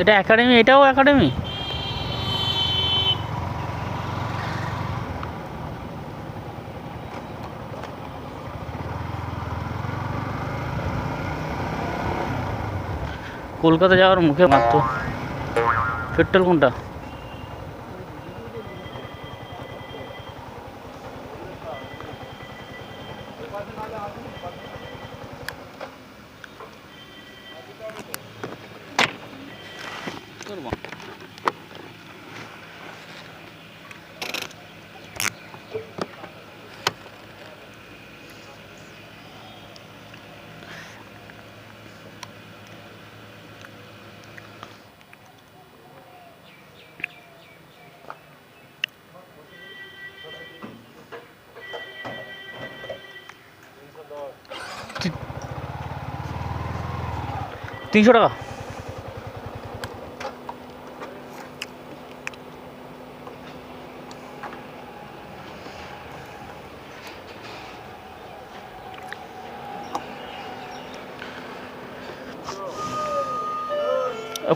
এটা একাডেমি এটাও একাডেমি কলকাতা যাওয়ার মুখে মাত্র। পেট্রোল কোনটা? তিনশো টাকা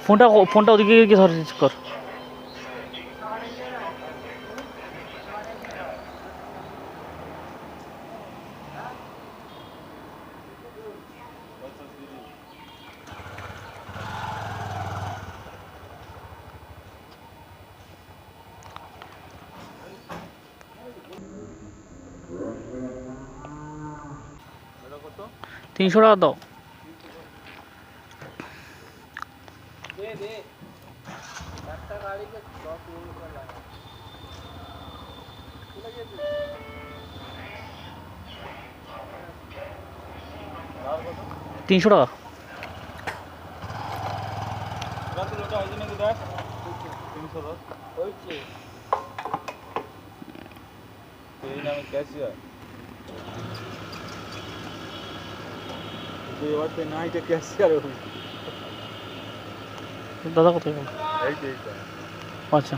ফোনটা ফোনটা ওদিকে গিয়ে ধর কর। তিনশো টাকা দাও। তিনশো টাকা। দাদা কোথায় গেল আচ্ছা।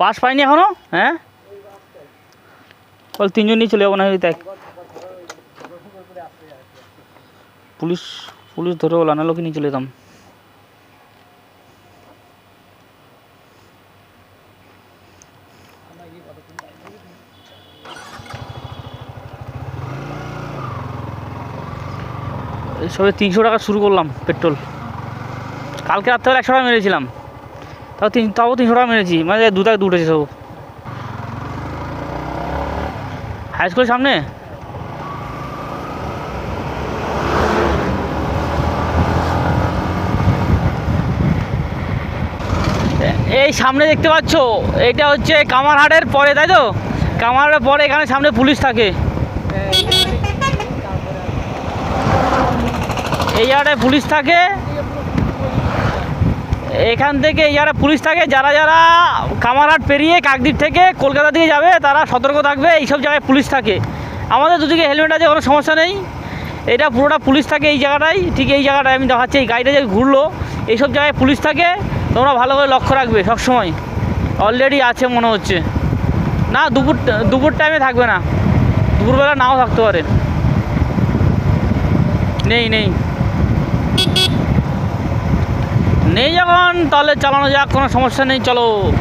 বাস পাইনি এখনও? হ্যাঁ? বল, তিনজন নিয়ে চলে যাব না দেখ। পুলিশ পুলিশ ধরে বলো না লোকে নিয়ে চলে যেতাম। সবে তিনশো টাকা শুরু করলাম পেট্রোল। কালকে রাত্রে একশো টাকা মেরেছিলাম। তাও তিন তাও তিনশো টাকা মেরেছি। মানে দু টাকা দুটেছে সব। হাই স্কুলের সামনে? এই সামনে দেখতে পাচ্ছ, এটা হচ্ছে কামারহাটের পরে, তাই তো? কামারহাটের পরে এখানে সামনে পুলিশ থাকে। এই জায়গাটায় পুলিশ থাকে। এখান থেকে এই জায়গায় পুলিশ থাকে। যারা যারা কামারহাট পেরিয়ে কাকদ্বীপ থেকে কলকাতা দিকে যাবে, তারা সতর্ক থাকবে। এইসব জায়গায় পুলিশ থাকে। আমাদের দুদিকে হেলমেট আছে, কোনো সমস্যা নেই। এটা পুরোটা পুলিশ থাকে এই জায়গাটায়। ঠিক এই জায়গাটায় আমি দেখাচ্ছি, এই গাড়িটা যে ঘুরলো, এইসব জায়গায় পুলিশ থাকে। তোমরা ভালো করে লক্ষ্য রাখবে সব সময় অলরেডি আছে মনে হচ্ছে। না, দুপুর দুপুর টাইমে থাকবে না। দুপুরবেলা নাও থাকতে পারে। নেই নেই। নেই যখন, তাহলে চালানো যাক, কোনো সমস্যা নেই, চলো।